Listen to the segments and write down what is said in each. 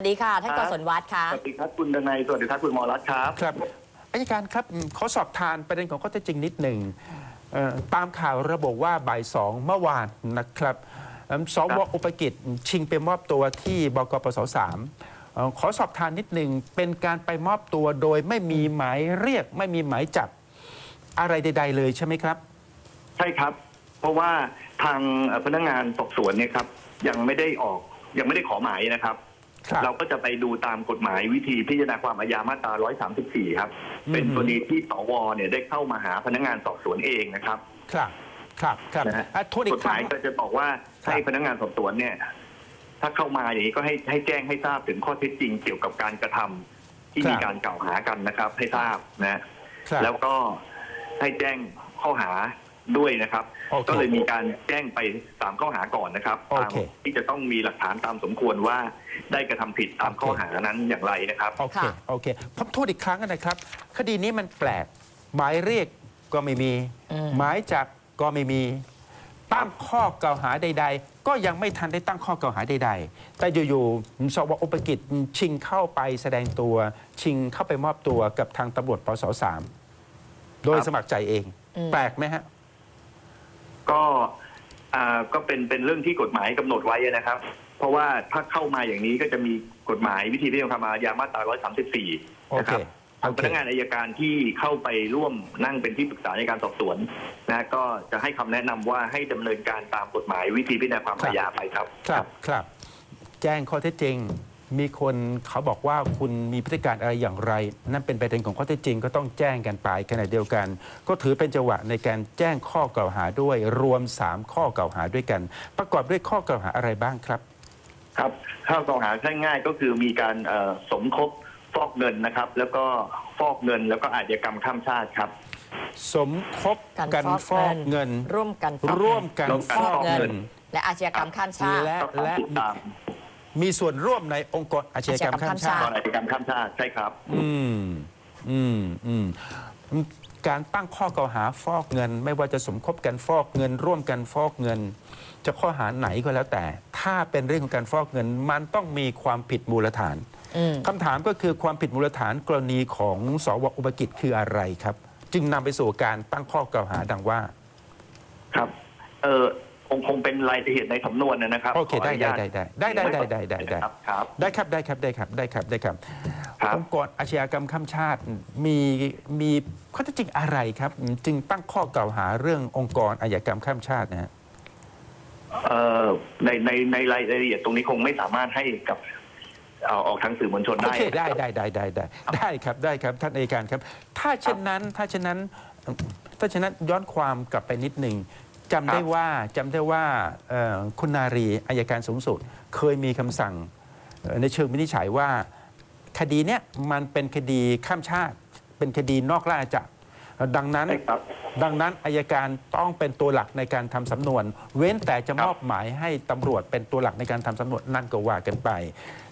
สวัสดีค่ะ ท่านคกรับศลวัฒน์ค่ะ สวัสดีครับคุณดนัยสวัสดีครับคุณหมอรัตน์ครับครับอายการครับอืมขอสอบทานประเด็นของข้อเท็จจริงนิดหนึ่งเอ่อตามข่าวระบุว่าบ่ายสองเมื่อวานนะครับเอิ่มสวอุปกิจชิงไปมอบตัวที่บกปสสามเอ่อขอสอบทานนิดหนึ่งเป็นการไปมอบตัวโดยไม่มีหมายเรียกไม่มีหมายจับอะไรใด ๆ เลยใช่ไหมครับ ใช่ครับ เพราะว่าทางเอ่อพนักงานสอบสวนเนี่ยครับยังไม่ได้ออกยังไม่ได้ขอหมายนะครับครับ เราก็จะไปดูตามกฎหมายวิธีพิจารณาความอาญามาตรา 134 ครับอืมเป็นกรณีที่สวเนี่ยได้เข้ามาหาพนักงานสอบสวนเองนะครับ ครับ ครับ ครับนะฮะอะทวนอีกกฎคหรั้มายงก็จะบอกว่าครับให้พนักงานสอบสวนเนี่ย ถ้าเข้ามาอย่างนี้ก็ให้ให้แจ้งให้ทราบถึงข้อเท็จจริงเกี่ยวกับการกระทำที่มีการกล่าวหากันนะครับ ให้ทราบนะครับแล้วก็ให้แจ้งข้อหา ด้วยนะครับ โอเคก็เลยมีการแจ้งไปสามข้อหาก่อนนะครับโอตามเค ที่จะต้องมีหลักฐานตามสมควรว่าได้กระทำผิดตามโอเคข้อหานั้นอย่างไรนะครับ โอเค ค่ะ โอเคผมพูดอีกครั้งนะครับ คดีนี้มันแปลก หมายเรียกก็ไม่มี อืม หมายจับก็ไม่มี ตั้งข้อกล่าวหาใด ๆ ก็ยังไม่ทันได้ตั้งข้อกล่าวหาใด ๆ แต่อยู่ๆสวอุปกิจชิงเข้าไปแสดงตัว ชิงเข้าไปมอบตัวกับทางตำรวจปสสาม โดยครับ สมัครใจเองอืมแปลกไหมฮะก็อ่า ก็เป็นเป็นเรื่องที่กฎหมายกำหนดไว้นะครับ เพราะว่าถ้าเข้ามาอย่างนี้ก็จะมีกฎหมายวิธีพิจารณาความอาญามาตรา 134โอนะเคครับทางโอเคพนักงานอายการที่เข้าไปร่วมนั่งเป็นที่ปรึกษาในการสอบสวนนะก็จะให้คำแนะนำว่าให้ดำเนินการตามกฎหมายวิธีพิจารณาความอาญาไปครับ ครับครับ แจ้งข้อเท็จจริง มีคนเขาบอกว่าคุณมีพฤติการอะไรอย่างไร นั่นเป็นประเด็นของข้อเท็จจริงก็ต้องแจ้งกันไปขณะเดียวกัน ก็ถือเป็นจังหวะในการแจ้งข้อกล่าวหาด้วย รวม 3 ข้อกล่าวหาด้วยกัน ประกอบด้วยข้อกล่าวหาอะไรบ้างครับครับข้อกล่าวหาง่ายๆก็คือมีการเอ่อสมคบฟอกเงินนะครับ แล้วก็ฟอกเงินแล้วก็อาชญากรรมข้ามชาติครับสมคบกันฟอกเงิน ร่วมกันฟอกร่วมกันร่วมกันฟอกเงิน และอาชญากรรมข้ามชาติและก็ต้องติดตา มมีส่วนร่วมในองค์กรอาชญากรรมข้ามชาตอตินอาชญากรรมข้ามชาติใช่ครับ อืม อืม อืม การตั้งข้อกล่าวหาฟอกเงิน ไม่ว่าจะสมคบกันฟอกเงิน ร่วมกันฟอกเงิน จะข้อหาไหนก็แล้วแต่ ถ้าเป็นเรื่องของการฟอกเงิน มันต้องมีความผิดมูลฐานอืม คำถามก็คือความผิดมูลฐานกรณีของสวอุปกิจคืออะไรครับ จึงนำไปสู่การตั้งข้อกล่าวหาดังว่า ครับ เออ คงคงเป็นรายละเอียดในสำนวนนะครับโอเคขนุญาตได้ได้ได้ได้ได้ได้ได้ได้ครับครับได้ครับได้ครับได้ครับได้ครับได้ครับครับองค์กรอาชญากรรมข้ามชาติมีมีข้อเท็จจริงอะไรครับ จึงตั้งข้อกล่าวหาเรื่ององค์กรอาชญากรรมข้ามชาตินะฮะเอ่อในในในรายละเอียดตรงนี้คงไม่สามารถให้กับเอาออกทางสื่อมวลชนโอได้เคได้ได้ได้ได้ได้ได้ครับได้ครับท่านอัยการครับ ถ้าเช่นนั้นถ้าเช่นนั้นถ้าเช่นนั้นย้อนความกลับไปนิดหนึ่ง จำได้ว่าจำได้ว่าเอ่อคุณนารีอายการสูงสุด เคยมีคำสั่งเอ่อในเชิงวินิจฉัยว่า คดีเนี้ยมันเป็นคดีข้ามชาติ เป็นคดีนอกราชอาณาจักรดังนั้น ใช่ครับ ดังนั้นอายการต้องเป็นตัวหลักในการทำสำนวน เว้นแต่จะครับมอบหมายให้ตำรวจเป็นตัวหลักในการทำสำนวนนั่นก็ว่ากันไป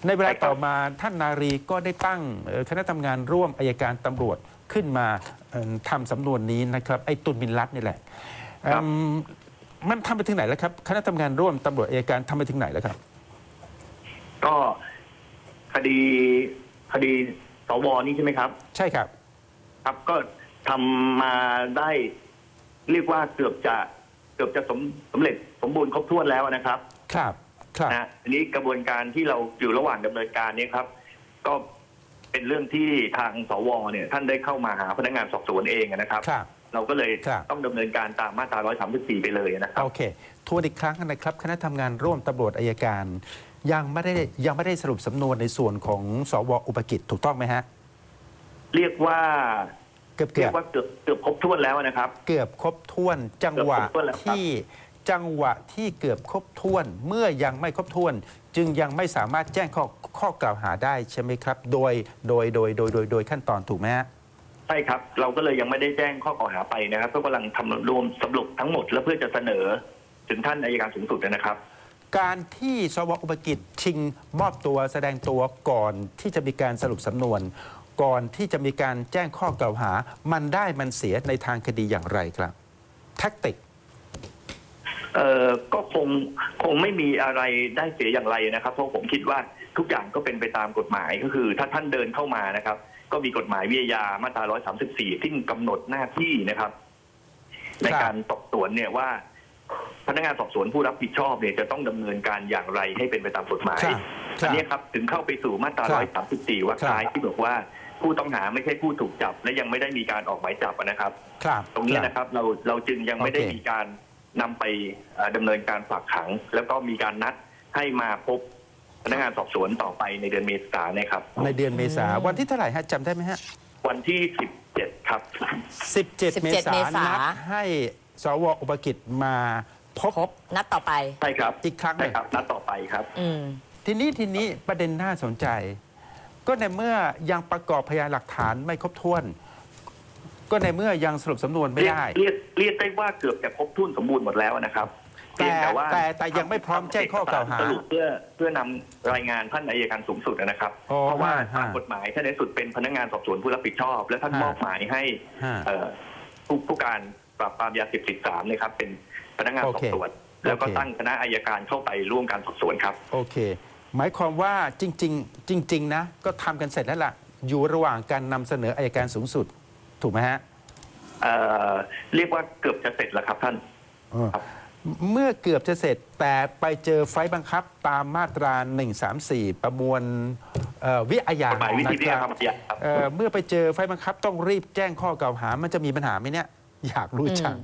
ในเวลาใช่ครับต่อมาท่านนารีก็ได้ตั้งเอ่อคณะทำงานร่วมอายการตำรวจขึ้นมาเอ่อทำสำนวนนี้นะครับไอ้ตุนบินรัตนี่แหละ เอิ่มมันทำไปถึงไหนแล้วครับ คณะทำงานร่วมตำรวจอายการทำไปถึงไหนแล้วครับ ก็คดีคดีสวนี่ใช่ไหมครับ ใช่ครับ ครับก็ทำมาได้เรียกว่าเกือบจะเกือบจะสมสำเร็จสมบูรณ์ครบถ้วนแล้วนะครับครับ ครับ นะอันนี้กระบวนการที่เราอยู่ระหว่างดำเนินการเนี้ครับ ก็เป็นเรื่องที่ทางสวเนี่ย ท่านได้เข้ามาหาพนักงานสอบสวนเองนะครับ ครับ เราก็เลยครับ ต้องดำเนินการตามมาตรา 134 ไปเลยนะครับ โอเคทวนอีกครั้งนะครับ คณะทำงานร่วมตำรวจอายการ ยังไม่ได้ยังไม่ได้สรุปสำนวนในส่วนของสวอุปกิจถูกต้องไหมฮะ เรียกว่าเกือบเรีเกืยอบกว่าเกือบเกือบครบถ้วนแล้วนะครับ เกือบครบถ้วน จังหวะเกือบครบถ้วนแล้วครับ ที่จังหวะที่เกือบครบถ้วน เมื่อยังไม่ครบถ้วน จึงยังไม่สามารถแจ้งข้อข้อกล่าวหาได้ใช่ไหมครับ โดยโดยโดยโดยโดยโดยขั้นตอนถูกไหมฮะ ใช่ครับ เราก็เลยยังไม่ได้แจ้งข้อกล่าวหาไปนะครับก็กำลังทำรวมสรุปทั้งหมด แล้วเพื่อจะเสนอถึงท่านอายการสูงสุดนะครับ การที่สวอุปกิจชิงมอบตัวแสดงตัวก่อนที่จะมีการสรุปสำนวน ก่อนที่จะมีการแจ้งข้อกล่าวหา มันได้มันเสียในทางคดีอย่างไรครับแท็กติกเอ่อก็คงคงไม่มีอะไรได้เสียอย่างไรนะครับ เพราะผมคิดว่าทุกอย่างก็เป็นไปตามกฎหมายก็คือ ถ้าท่านเดินเข้ามานะครับ ก็มีกฎหมายวิทยามาตรา 134 ที่กำหนดหน้าที่นะครับ ในการสอบสวนเนี่ยว่า พนักงานสอบสวนผู้รับผิดชอบเนี่ยจะต้องดำเนินการอย่างไรให้เป็นไปตามกฎหมายครับคอัรันบนี้ครับถึงเข้าไปสู่มาตราครับ134ว่าครับคล้ายที่บอกว่าผู้ต้องหาไม่ใช่ผู้ถูกจับ และยังไม่ได้มีการออกหมายจับนะครับครับตรงนี้นะครับเราเราจึงยังไม่ได้โอเคมีการนำไปเอ่อดำเนินการฝากขัง แล้วก็มีการนัดให้มาพบ พนักงานสอบสวนต่อไปในเดือนเมษายนนะครับ ในเดือนเมษาอืมวันที่เท่าไหร่ฮะจำได้ไหมฮะ วันที่ 17 ครับ 17 17เมษายเมนษานัดให้สวอุปกิจมาพบพบ นัดต่อไป ใช่ครับอีกครั้งหใช่นึ่ง ครับนัดต่อไปครับ อืม ทีนี้ทีนี้ประเด็นน่าสนใจ ก็ในเมื่อยังประกอบพยานหลักฐานไม่ครบถ้วน ก็ในเมื่อยังสรุปสำนวนไม่เรียกได้ เรียกเรียกได้ว่าเกือบจะครบถ้วนสมบูรณ์หมดแล้วนะครับ เพียงแต่ว่าแต่แต่ยังไม่พร้อมแจ้งข้อกล่าวหา สรุปเพื่อเพื่อนำรายงานท่านอายการสูงสุดนะครับ อ๋อเพราะว่าฮะตามกฎหมายท่านในสุดเป็นพนักงานสอบสวนผู้รับผิดชอบ และท่านฮะ มอบหมายให้ฮะ เอ่อผู้ผู้การปราบปรามยาเสพติดสามนะครับ เป็นพนักงานสโออบเคสวน แล้วก็โอเค ตั้งคณะอายการเข้าไปร่วมการสอบสวนครับ โอเค หมายความว่าจริง ๆ จริง ๆ นะ ก็ทำกันเสร็จแล้วล่ะ อยู่ระหว่างการนำเสนออายการสูงสุด ถูกไหมฮะเอ่อเรียกว่าเกือบจะเสร็จแล้วครับท่าน เออครับ เมื่อเกือบจะเสร็จแต่ไปเจอไฟล์บังคับตามมาตรา 134 ประมวลเอ่อวิอาญากฎหมายวิธีนะพิคจารรับณาครับเอ่อเมื่อไปเจอไฟล์บังคับต้องรีบแจ้งข้อกล่าวหา มันจะมีปัญหาไหมเนี่ยอยากรู้จัง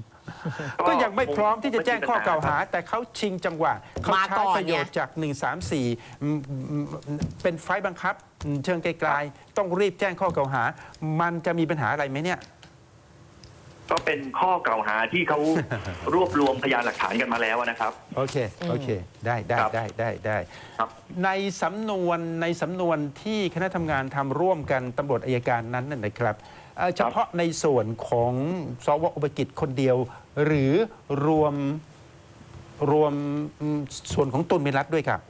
ก็ยังไม่พร้อมที่จะแจ้งข้อกล่าวหา แต่เขาชิงจังหวะเขามาใช้ก่อนประโยชน์จาก 134อืมอืมเป็นไฟล์บังคับอืมเชิงไกลๆต้องรีบแจ้งข้อกล่าวหา มันจะมีปัญหาอะไรไหมเนี่ย ก็เป็นข้อกล่าวหาที่เขารวบรวมพยานหลักฐานกันมาแล้วนะครับ โอเค โอเค ได้ได้ครับได้ได้ได้ ครับ ในสำนวนในสำนวนที่คณะทำงานทำร่วมกันตำรวจอายการนั้นน่ะนะครับเอ่อเฉพาะในส่วนของสวอุปกิจคนเดียว หรือรวมรวมอืมส่วนของตุลมิรัตด้วยครับ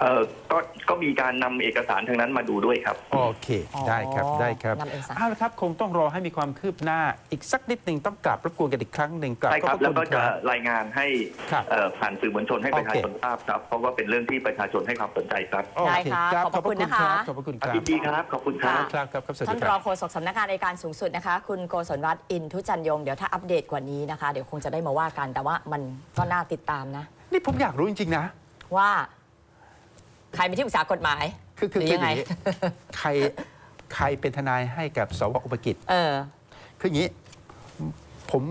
เอ่อก็ก็มีการนำเอกสารทางนั้นมาดูด้วยครับ โอเค อ๋อได้ครับได้ครับนำเอกสาร เอาละครับ คงต้องรอให้มีความคืบหน้า อีกสักนิดหนึ่งต้องกลับรบกวนกันอีกครั้งหนึ่งกลับใช่ครับขอแล้วณก็จะครับรายงานให้ครับเอ่อผ่านสื่อมวลชนให้โอปเคระชาชนทราบครับ เพราะว่าเป็นเรื่องที่ประชาชนให้ความสนใจครับโอได้เคค่ะรับขอบพระคุณนะคะขอบพระคุณคอรับธิบดีครับ ขอบคุณครับ ครับครับครับสวัสท่าดีนครรัอบ งโฆษกสำนักงานอัยการสูงสุดนะคะ คุณโกศลวัฒน์อินทุจันยง เดี๋ยวถ้าอัปเดตกว่านี้นะคะ เดี๋ยวคงจะได้มาว่ากัน แต่ว่ามันก็น่าติดตามนะ นี่ผมอยากรู้จริงๆนะ ว่า ใครเป็นที่ปรึกษากฎหมาย คือคือหรืคือยังไง อย่างนี้ใครใครเป็นทนายให้กับสวอุปกิจ เออ คืออย่างนี้ผม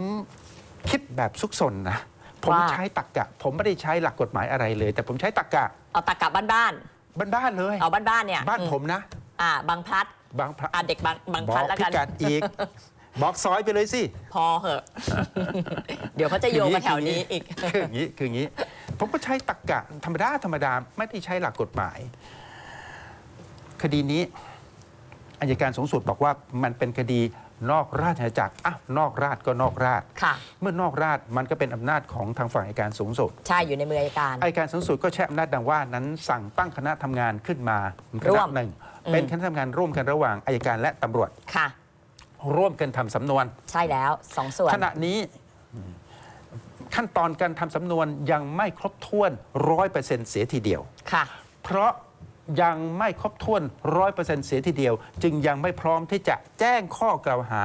คิดแบบซุกซนนะ ผมว่า ใช้ตักกะ ผมไม่ได้ใช้หลักกฎหมายอะไรเลย แต่ผมใช้ตักกะเอาตะกลับบ้านบ้านๆเลย ๆเอาบ้านๆเนี่ยบ้านอืผมนะ อ่าบางพลัดบางพระอ่าเด็กบางบางบพลัอดกแล้วพิกันกัดอีก บอกซอยไปเลยสิ พอเหอะ เดี๋ยวเขาจะโยงมาแถวนี้อีก คืออย่างนี้คืออย่างนี้ ผมก็ใช้ตักกะธรรมดาธรรมดาไม่ได้ใช้หลักกฎหมาย คดีนี้อายการสูงสุดบอกว่ามันเป็นคดีนอกราชอาณาจักรอะนอกราชก็นอกราช ค่ะ เมื่อนอกราชมันก็เป็นอำนาจของทางฝั่งอัยการสูงสุดใช่อยู่ในมืออัยการ อัยการสูงสุดก็ใช้อำนาจดังว่านั้นสั่งตั้งคณะทำงานขึ้นมาคร่ณะวมหนึ่ง อืม เป็นคณะทำงานร่วมกันระหว่างอายการและตำรวจ ค่ะ ร่วมกันทำสำนวน ใช่แล้วสองส่วน ขณะนี้ ขั้นตอนการทำสำนวนยังไม่ครบถ้วนร้อยเปอร์เซ็นต์เสียทีเดียว ค่ะ เพราะยังไม่ครบถ้วนร้อยเปอร์เซ็นต์เสียทีเดียว จึงยังไม่พร้อมที่จะแจ้งข้อกล่าวหา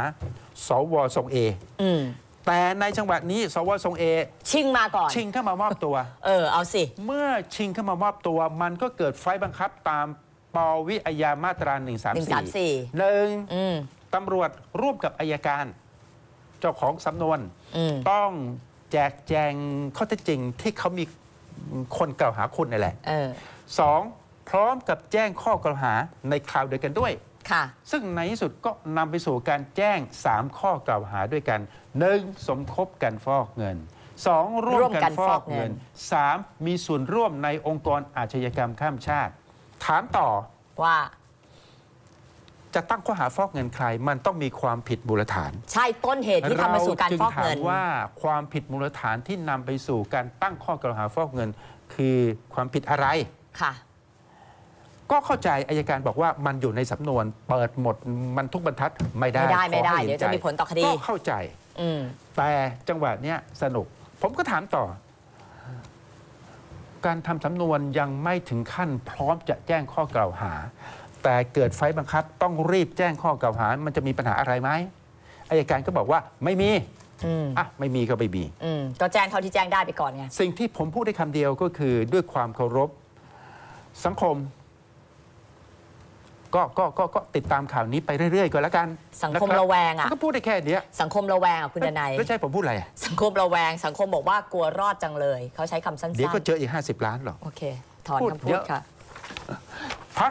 สวทรงเอ อืม แต่ในจังหวะนี้ สวทรงเอ ชิงมาก่อน ชิงเข้ามามอบตัว เออ เอาสิ เมื่อชิงเข้ามามอบตัว มันก็เกิดไฟล์บังคับตามปวิอาญามาตรา 134 134 หนึ่งอืม ตำรวจร่วมกับอายการ เจ้าของสำนวน อืม ต้องแจกแจงข้อเท็จจริงที่เขามีคนกล่าวหาคุณนี่แหละเออสองพร้อมกับแจ้งข้อกล่าวหาในคราวเดียวกันด้วย ค่ะ ซึ่งในที่สุดก็นำไปสู่การแจ้ง 3 ข้อกล่าวหาด้วยกัน 1. สมคบกันฟอกเงิน 2. ร่วมกันฟอกเงิน 3. มีส่วนร่วมในองค์กรอาชญากรรมข้ามชาติ ถามต่อว่า จะตั้งข้อหาฟอกเงินใคร มันต้องมีความผิดมูลฐาน ใช่ต้นเหตุที่ทำไปสู่การจึงฟอกถาเงิมนว่าความผิดมูลฐานที่นำไปสู่การตั้งข้อกล่าวหาฟอกเงิน คือความผิดอะไรค่ะ ก็เข้าใจอายการบอกว่ามันอยู่ในสำนวน เปิดหมดมันทุกบรรทัดไม่ได้ไม่ได้ไม่ได้ขอให้เดี๋ยวจะห็นใจมีผลต่อคดีก็เข้าใจอืมแต่จังหวะเนี้ยสนุก ผมก็ถามต่อการทำสำนวนยังไม่ถึงขั้นพร้อมจะแจ้งข้อกล่าวหา แต่เกิดไฟล์บังคับต้องรีบแจ้งข้อกล่าวหา มันจะมีปัญหาอะไรไหมอายการก็บอกว่าไม่มีอืมอะไม่มีก็ไม่มี อืมก็แจ้งเท่าที่แจ้งได้ไปก่อนไง สิ่งที่ผมพูดได้คำเดียวก็คือด้วยความเคารพสังคม ก็ก็ก็ก็ติดตามข่าวนี้ไปเรื่อยๆก็แล้วกันสังคมนบระแวงอะ ก็พูดได้แค่เนี้ยสังคมระแวงอะคุณดนัยแล้วใช่ผมพูดอะไรอะสังคมระแวง สังคมบอกว่ากลัวรอดจังเลย เขาใช้คำสั้นเดี๋ยวก็เจออีก 50 ล้านหรอกๆโอเค ถอนพูดคำพูเยดอะ ค่ะ พัก